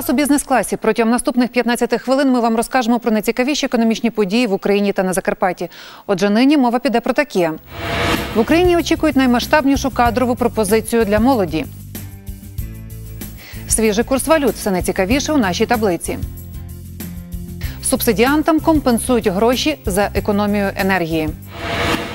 Вас у бізнес-класі. Протягом наступних 15 хвилин ми вам розкажемо про найцікавіші економічні події в Україні та на Закарпатті. Отже, нині мова піде про таке: в Україні очікують наймасштабнішу кадрову пропозицію для молоді. Свіжий курс валют все найцікавіше у нашій таблиці. Субсидіантам компенсують гроші за економію енергії.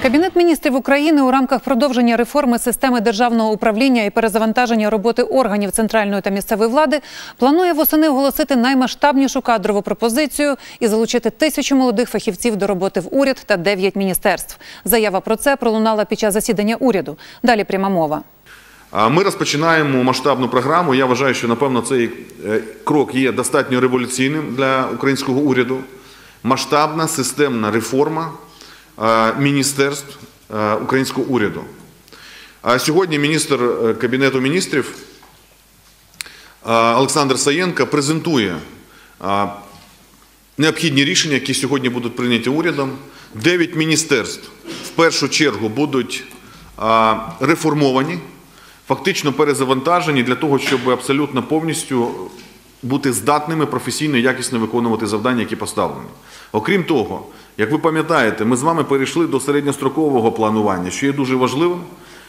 Кабінет міністрів України у рамках продовження реформи системи державного управління і перезавантаження роботи органів центральної та місцевої влади планує восени оголосити наймасштабнішу кадрову пропозицію і залучити тисячу молодих фахівців до роботи в уряд та дев'ять міністерств. Заява про це пролунала під час засідання уряду. Далі пряма мова. Ми розпочинаємо масштабну програму. Я вважаю, що напевно цей е, крок є достатньо революційним для українського уряду. Масштабна системна реформа е, міністерств е, українського уряду. А сьогодні міністр Кабінету міністрів Олександр Саєнко презентує необхідні рішення, які сьогодні будуть прийняті урядом. Дев'ять міністерств в першу чергу будуть реформовані, фактично перезавантажені для того, щоб абсолютно повністю бути здатними професійно і якісно виконувати завдання, які поставлені. Окрім того, як ви пам'ятаєте, ми з вами перейшли до середньострокового планування, що є дуже важливим,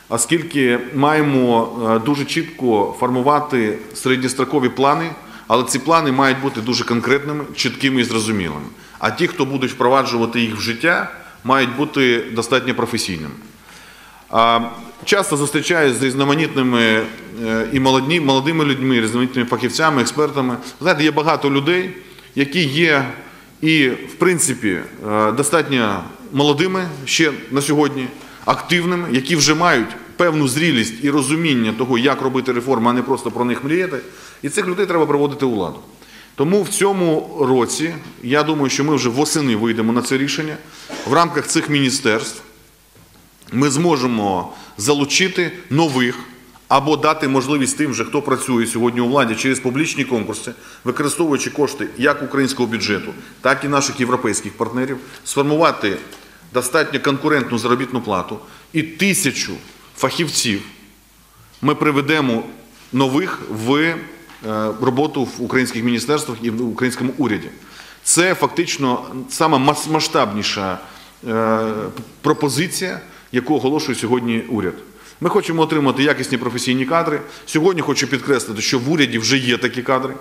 оскільки маємо е, дуже чітко формувати середньострокові плани, але ці плани мають бути дуже конкретними, чіткими і зрозумілими. А ті, хто будуть впроваджувати їх в життя, мають бути достатньо професійними. Часто зустрічаюсь з різноманітними е, і молодні, молодими людьми, різноманітними фахівцями, експертами. Знаєте, є багато людей, які є і, в принципі, е, достатньо молодими ще на сьогодні, активними, які вже мають певну зрілість і розуміння того, як робити реформи, а не просто про них мріяти. І цих людей треба проводити у ладу. Тому в цьому році я думаю, що ми вже восени вийдемо на це рішення в рамках цих міністерств ми зможемо залучити нових або дати можливість тим, хто працює сьогодні у владі через публічні конкурси, використовуючи кошти як українського бюджету, так і наших європейських партнерів, сформувати достатньо конкурентну заробітну плату і тисячу фахівців ми приведемо нових в е, роботу в українських міністерствах і в українському уряді. Це фактично мас- масштабніша е, пропозиція, яку оголошує сьогодні уряд. Ми хочемо отримати якісні професійні кадри. Сьогодні хочу підкреслити, що в уряді вже є такі кадри.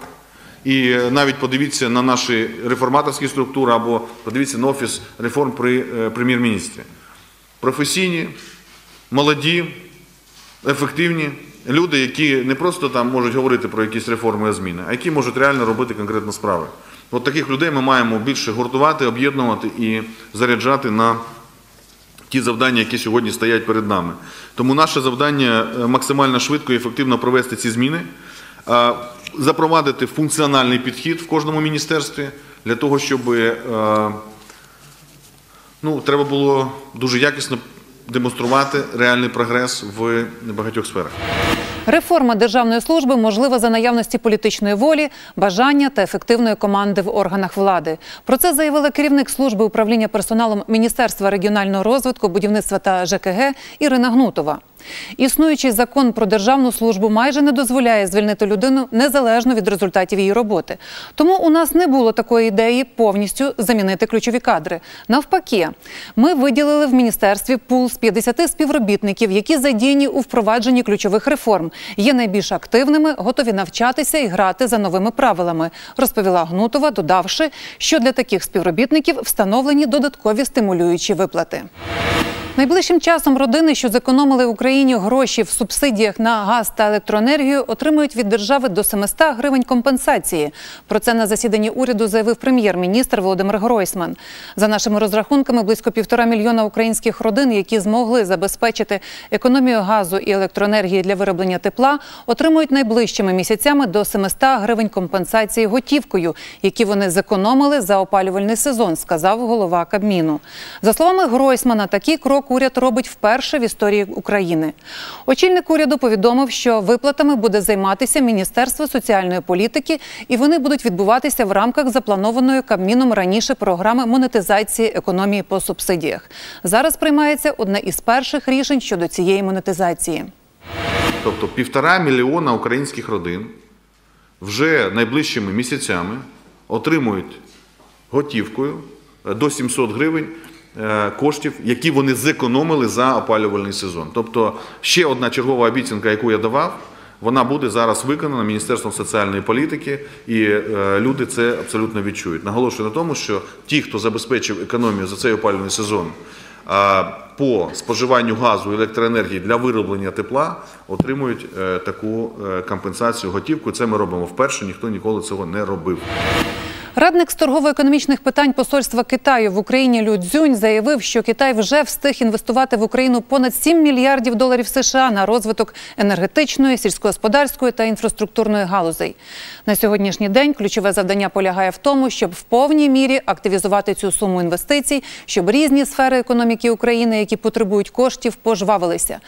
І е, навіть подивіться на наші реформаторські структури або подивіться на офіс реформ при е, прем'єр-міністрі. Професійні, молоді, ефективні люди, які не просто там можуть говорити про якісь реформи і зміни, а які можуть реально робити конкретно справи. От таких людей ми маємо більше гуртувати, об'єднувати і заряджати на ті завдання, які сьогодні стоять перед нами. Тому наше завдання е, максимально швидко і ефективно провести ці зміни, запровадити функціональний підхід в кожному міністерстві для того, щоб е, ну, треба було дуже якісно демонструвати реальний прогрес в багатьох сферах. Реформа державної служби можлива за наявності політичної волі, бажання та ефективної команди в органах влади. Про це заявила керівник служби управління персоналом Міністерства регіонального розвитку, будівництва та ЖКГ Ірина Гнутова. Існуючий закон про державну службу майже не дозволяє звільнити людину незалежно від результатів її роботи. Тому у нас не було такої ідеї повністю замінити ключові кадри. Навпаки, ми виділили в міністерстві пул з 50 співробітників, які задіяні у впровадженні ключових реформ, є найбільш активними, готові навчатися і грати за новими правилами, розповіла Гнутова, додавши, що для таких співробітників встановлені додаткові стимулюючі виплати. Найближчим часом родини, що зекономили Україні гроші в субсидіях на газ та електроенергію, отримують від держави до 700 гривень компенсації. Про це на засіданні уряду заявив прем'єр-міністр Володимир Гройсман. За нашими розрахунками, близько півтора мільйона українських родин, які змогли забезпечити економію газу і електроенергії для вироблення тепла, отримують найближчими місяцями до 700 гривень компенсації готівкою, які вони зекономили за опалювальний сезон, сказав голова Кабміну. За словами Гройсмана, такий крок уряд робить вперше в історії України. Очільник уряду повідомив, що виплатами буде займатися Міністерство соціальної політики, і вони будуть відбуватися в рамках запланованої Кабміном раніше програми монетизації економії по субсидіях. Зараз приймається одне із перших рішень щодо цієї монетизації. Тобто півтора мільйона українських родин вже найближчими місяцями отримують готівкою до 700 гривень коштів, які вони зекономили за опалювальний сезон. Тобто ще одна чергова обіцянка, яку я давав, вона буде зараз виконана Міністерством соціальної політики, і е, люди це абсолютно відчують. Наголошую на тому, що ті, хто забезпечив економію за цей опалювальний сезон, а, по споживанню газу і електроенергії для вироблення тепла отримують е, таку е, компенсацію готівку. Це ми робимо вперше. Ніхто ніколи цього не робив. Радник з торгово-економічних питань посольства Китаю в Україні Лю Цзюнь заявив, що Китай вже встиг інвестувати в Україну понад 7 мільярдів доларів США на розвиток енергетичної, сільськогосподарської та інфраструктурної галузей. На сьогоднішній день ключове завдання полягає в тому, щоб в повній мірі активізувати цю суму інвестицій, щоб різні сфери економіки України, які потребують коштів, пожвавилися.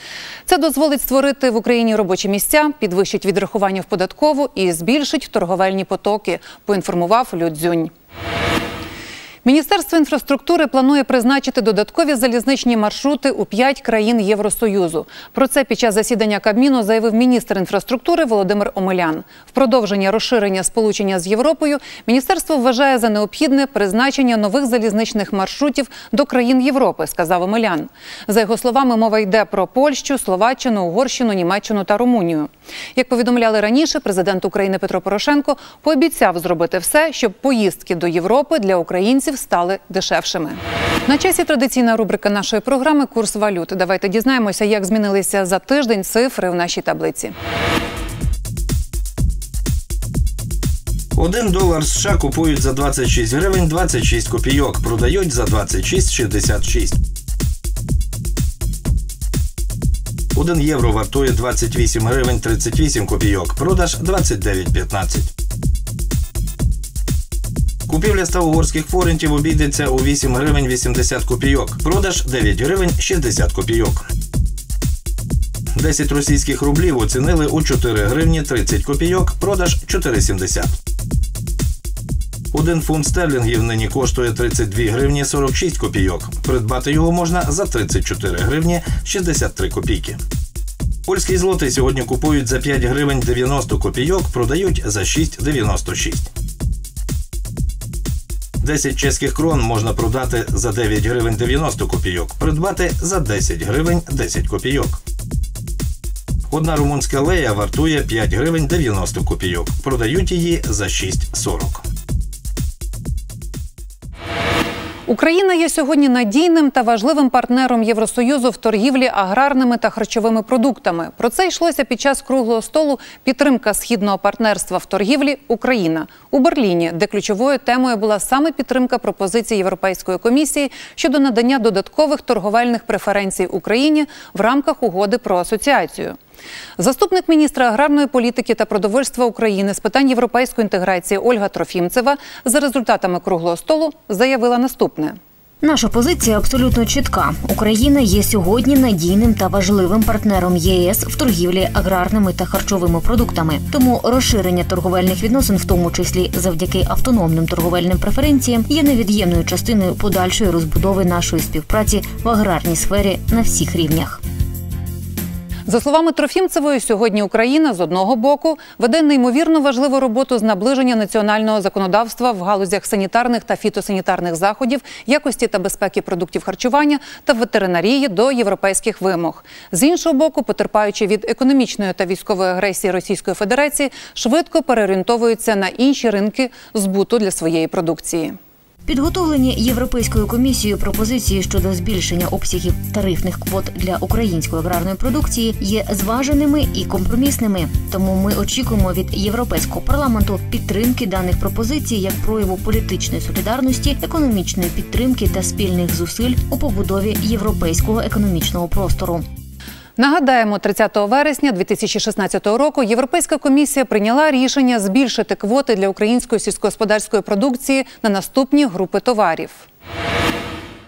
Це дозволить створити в Україні робочі місця, підвищить відрахування в податкову і збільшить торговельні потоки. Поінформував Лю Цзюнь. Міністерство інфраструктури планує призначити додаткові залізничні маршрути у п'ять країн Євросоюзу. Про це під час засідання Кабміну заявив міністр інфраструктури Володимир Омелян. В продовження розширення сполучення з Європою міністерство вважає за необхідне призначення нових залізничних маршрутів до країн Європи, сказав Омелян. За його словами, мова йде про Польщу, Словаччину, Угорщину, Німеччину та Румунію. Як повідомляли раніше, президент України Петро Порошенко пообіцяв зробити все, щоб поїздки до Європи для українців стали дешевшими. На часі традиційна рубрика нашої програми Курс валют. Давайте дізнаємося, як змінилися за тиждень цифри в нашій таблиці. Один долар США купують за 26 гривень 26 копійок, продають за 26,66. Один євро вартує 28 гривень 38 копійок, продаж 29,15. Купівля 100 угорських форентів обійдеться у 8 гривень 80 копійок, продаж 9 гривень 60 копійок. 10 російських рублів оцінили у 4 гривні 30 копійок, продаж 4,70. Один фунт стерлінгів нині коштує 32 гривні 46 копійок. Придбати його можна за 34 гривні 63 копійки. Польський злотий сьогодні купують за 5 гривень 90 копійок, продають за 6,96. 10 чеських крон можна продати за 9 гривень 90 копійок, придбати за 10 гривень 10 копійок. Одна румунська лея вартує 5 гривень 90 копійок. Продають її за 6,40. Україна є сьогодні надійним та важливим партнером Євросоюзу в торгівлі аграрними та харчовими продуктами. Про це йшлося під час круглого столу підтримка східного партнерства в торгівлі Україна у Берліні, де ключовою темою була саме підтримка пропозицій Європейської комісії щодо надання додаткових торговельних преференцій Україні в рамках угоди про асоціацію. Заступник міністра аграрної політики та продовольства України з питань європейської інтеграції Ольга Трофімцева за результатами круглого столу заявила наступне. Наша позиція абсолютно чітка. Україна є сьогодні надійним та важливим партнером ЄС в торгівлі аграрними та харчовими продуктами. Тому розширення торговельних відносин, в тому числі завдяки автономним торговельним преференціям, є невід'ємною частиною подальшої розбудови нашої співпраці в аграрній сфері на всіх рівнях. За словами Трофімцевої, сьогодні Україна з одного боку веде неймовірно важливу роботу з наближення національного законодавства в галузях санітарних та фітосанітарних заходів, якості та безпеки продуктів харчування та ветеринарії до європейських вимог. З іншого боку, потерпаючи від економічної та військової агресії Російської Федерації, швидко переорієнтовуються на інші ринки збуту для своєї продукції. Підготовлені Європейською комісією пропозиції щодо збільшення обсягів тарифних квот для української аграрної продукції є зваженими і компромісними. Тому ми очікуємо від європейського парламенту підтримки даних пропозицій як прояву політичної солідарності, економічної підтримки та спільних зусиль у побудові європейського економічного простору. Нагадаємо, 30 вересня 2016 року Європейська комісія прийняла рішення збільшити квоти для української сільськогосподарської продукції на наступні групи товарів.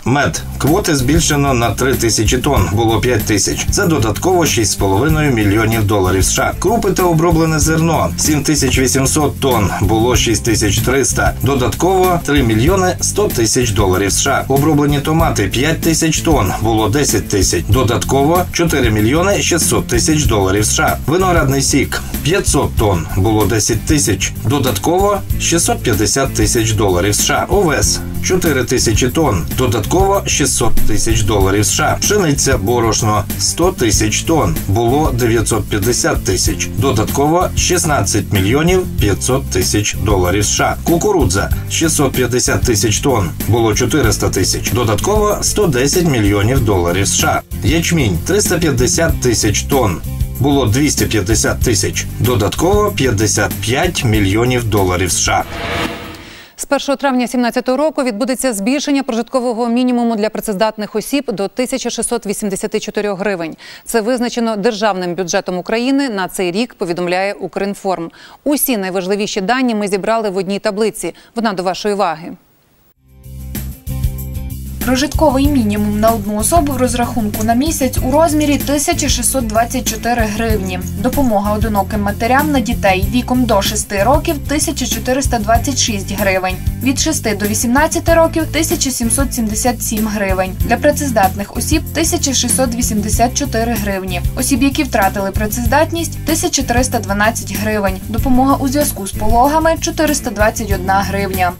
Мед. Квоти збільшено на 3 тисячі тонн, було 5 тисяч. Це додатково 6,5 мільйонів доларів США. Крупи та оброблене зерно 7800 тонн, було 6300. Додатково 3 мільйони 100 тисяч доларів США. Оброблені томати 5 тисяч тонн, було 10 тисяч. Додатково 4 мільйони 600 тисяч доларів США. Виноградний сік 500 тонн, було 10 тисяч. Додатково 650 тисяч доларів США. Овес 4 тисячі тонн. Додатково 600 тисяч доларів США. Пшениця борошно 100 тисяч тонн. Було 950 тисяч. Додатково 16 мільйонів 500 тисяч доларів США. Кукурудза 650 тисяч тонн. Було 400 тисяч. Додатково 110 мільйонів доларів США. Ячмінь 350 тисяч тонн. Було 250 тисяч. Додатково 55 мільйонів доларів США. З 1 травня 2017 року відбудеться збільшення прожиткового мінімуму для працездатних осіб до 1684 гривень. Це визначено державним бюджетом України на цей рік. Повідомляє Укрінформ. Усі найважливіші дані ми зібрали в одній таблиці. Вона до вашої уваги. Прожитковий мінімум на одну особу в розрахунку на місяць у розмірі 1624 гривні. Допомога одиноким матерям на дітей віком до 6 років 1426 гривень. Від 6 до 18 років 1777 гривень. Для працездатних осіб 1684 гривні. Осіб, які втратили працездатність 1312 гривень. Допомога у зв'язку з пологами 421 гривня.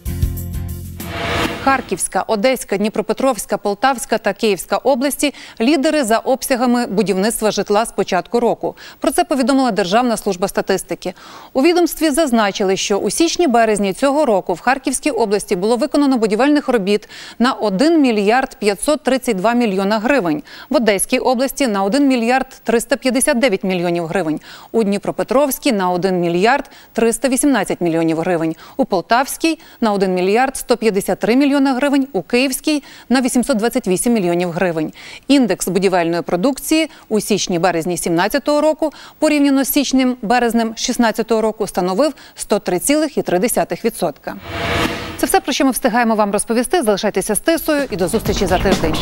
Харківська, Одеська, Дніпропетровська, Полтавська та Київська області лідери за обсягами будівництва житла з початку року. Про це повідомила Державна служба статистики. У відомстві зазначили, що у січні-березні цього року в Харківській області було виконано будівельних робіт на 1 мільярд 532 мільйона гривень. В Одеській області на 1 мільярд 359 мільйонів гривень. У Дніпропетровській на 1 мільярд 318 мільйонів гривень. У Полтавській на 1 мільярд 153 мільйона гривень, у Київській на 828 мільйонів гривень. Індекс будівельної продукції у січні-березні 2017 року порівняно з січнем-березнем 2016 року становив 103,3%. Це все, про що ми встигаємо вам розповісти. Залишайтеся з тисою і до зустрічі за тиждень.